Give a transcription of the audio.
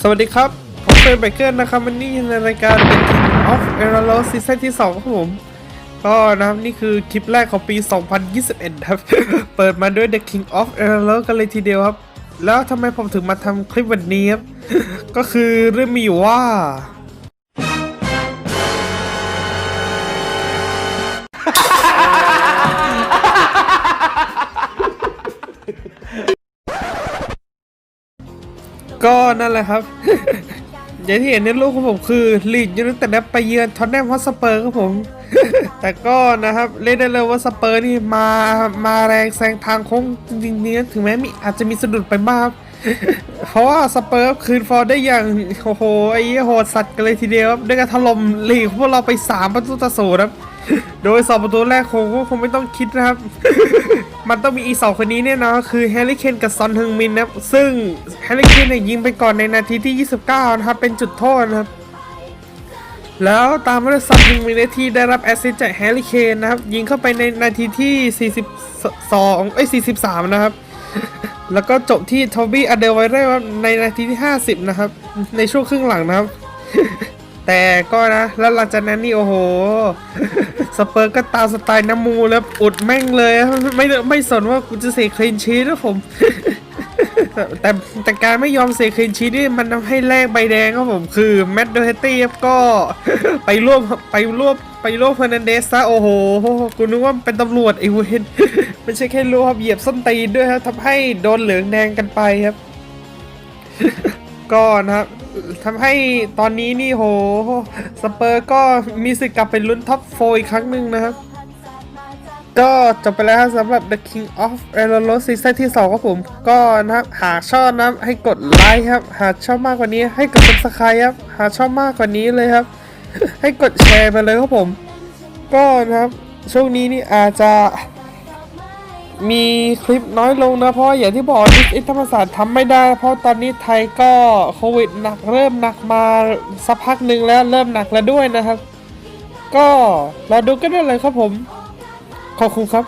สวัสดีครับ ผมเป็นเบเกอร์นะครับ วันนี้ในรายการ The King of e r o ซีซั่นที่ 2 ครับผม ก็นะครับนี่คือคลิปแรกของปี 2021 ครับ เปิดมาด้วย The King of e r o กันเลยทีเดียวครับ แล้วทำไมผมถึงมาทำคลิปวันนี้ครับ ก็คือเรื่องมีอยู่ว่า ก็นั่นแหละครับ อย่างที่เห็นในรูปของผมคือลีดยูไนเต็ดไปเยือนท็อตแนมฮอตสเปอร์ครับผม แต่ก็นะครับเล่นได้เลยว่าสเปอร์นี่มามาแรงแซงทางโค้งจริงๆนี่ยถึงแม้มีอาจจะมีสะดุดไปบ้างเพราะว่าสเปอร์คืนฟอร์ได้อย่างโอ้โหไอ้โหดสัตว์กันเลยทีเดียวครับด้วยการถล่มลีกพวกเราไป 3 ประตูต่อศูนย์ครับ โดยสองประตูแรกคงคงไม่ต้องคิดนะครับ มันต้องมีอีสองคนนี้เนี่ยนะคือแฮร์รี่เคนกับซอนฮึงมินนะซึ่งแฮร์รี่เคนเนี่ยยิงไปก่อนในนาทีที่ 29 นะครับ เป็นจุดโทษนะครับ แล้วตามมาด้วยซอนฮึงมินที่ได้รับแอสซิสต์จากแฮร์รี่เคนนะครับ ยิงเข้าไปในนาทีที่ 42เอ้ย43 นะครับ แล้วก็จบที่ทอบี้อเดลไวเร่ในนาทีที่ 50 นะครับ ในช่วงครึ่งหลังนะครับ แต่ก็นะ แล้วหลังจากนั้นนี่โอ้โห สเปอร์ก็ตามสไตล์น้ำมูแล้วอุดแม่งเลย ไม่ไม่สนว่ากูจะเสกคลีนชีสนะผม แต่แต่การไม่ยอมเสกคลีนชีสนี่มันทำให้แลกใบแดงครับผมคือแมตต์โดเฮตตี้ก็ไปร่วมไปร่วมไปร่วมเฟอร์นันเดสซะโอ้โห กูนึกว่าเป็นตำรวจไอ้เวนไม่ใช่แค่ร่วมเหยียบส้นตีนด้วยครับทำให้โดนเหลืองแดงกันไปครับ ก็นะครับทำให้ตอนนี้นี่โห สเปอร์ก็มีสิทธิ์กลับไปลุ้นท็อปโฟอีกครั้งหนึ่งนะครับ ก็จบไปแล้วครับสำหรับ The King of e r o ซีซั่นที่ 2 ครับผม ก็นะครับหากชอบนะให้กดไลค์ครับ หากชอบมากกว่านี้ให้กด subscribe ครับ หากชอบมากกว่านี้เลยครับ ให้กดแชร์ไปเลยครับผม ก็นะครับช่วงนี้นี่อาจจะ มีคลิปน้อยลงนะ เพราะอย่างที่บอกนิอิธรรมศาสตร์ทำไม่ได้ เพราะตอนนี้ไทยก็โควิดหนักเริ่มหนักมาสักพักหนึ่งแล้วเริ่มหนักแล้วด้วยนะครับ ก็เราดูกันได้เลยครับผม ขอบคุณครับ